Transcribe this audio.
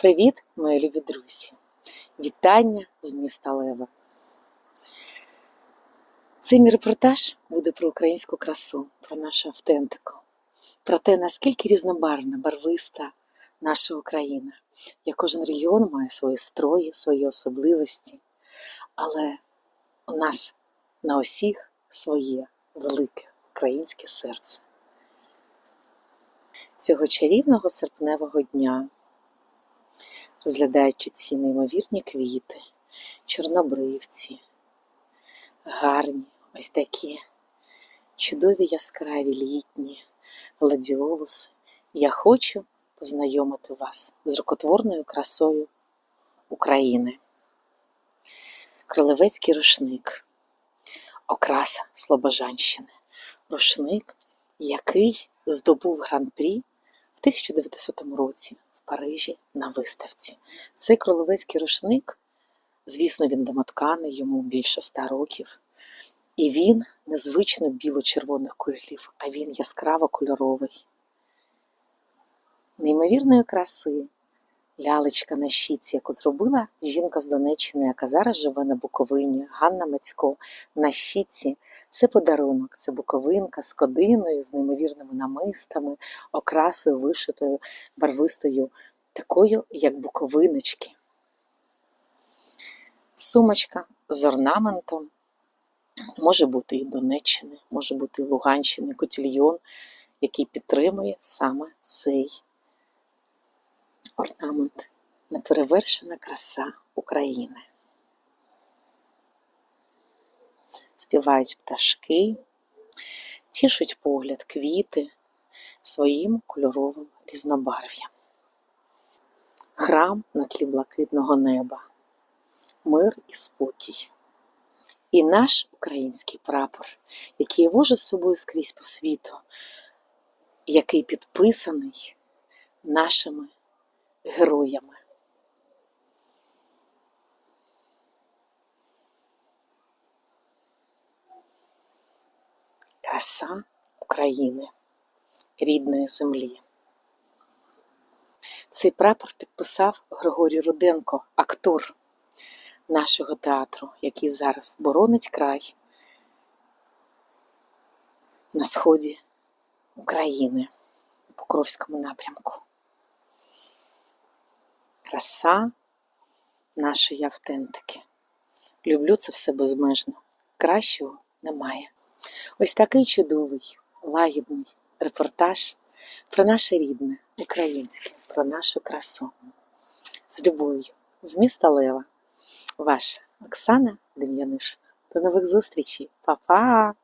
Привіт, мої любі друзі! Вітання з міста Лева. Цей мій репортаж буде про українську красу, про нашу автентику, про те, наскільки різнобарвна, барвиста наша Україна. Як кожен регіон має свої строї, свої особливості, але у нас на усіх своє велике українське серце. Цього чарівного серпневого дня розглядаючи ці неймовірні квіти, чорнобривці, гарні, ось такі чудові яскраві літні гладіолуси, я хочу познайомити вас з рукотворною красою України. Кролевецький рушник, окраса Слобожанщини, рушник, який здобув гран-прі в 1900 році Парижі на виставці. Цей кроловецький рушник, звісно, він домотканий, йому більше ста років. І він незвично біло-червоних кольорів, а він яскраво кольоровий. Неймовірної краси, лялечка на щіці, яку зробила жінка з Донеччини, яка зараз живе на Буковині, Ганна Мацько на щіці. Це подарунок, це буковинка з кодиною, з неймовірними намистами, окрасою вишитою, барвистою, такою, як буковиночки. Сумочка з орнаментом. Може бути і Донеччини, може бути і Луганщини, котільйон, який підтримує саме цей орнамент, неперевершена краса України. Співають пташки, тішуть погляд квіти своїм кольоровим різнобарв'ям. Храм на тлі блакитного неба, мир і спокій. І наш український прапор, який вожу з собою скрізь по світу, який підписаний нашими героями. Краса України, рідної землі. Цей прапор підписав Григорій Руденко, актор нашого театру, який зараз боронить край на сході України у Покровському напрямку. Краса нашої автентики. Люблю це все безмежно. Кращого немає. Ось такий чудовий, лагідний репортаж про наше рідне, українське, про нашу красу. З любов'ю, з міста Лева. Ваша Оксана Дем'янишина. До нових зустрічей. Па-па!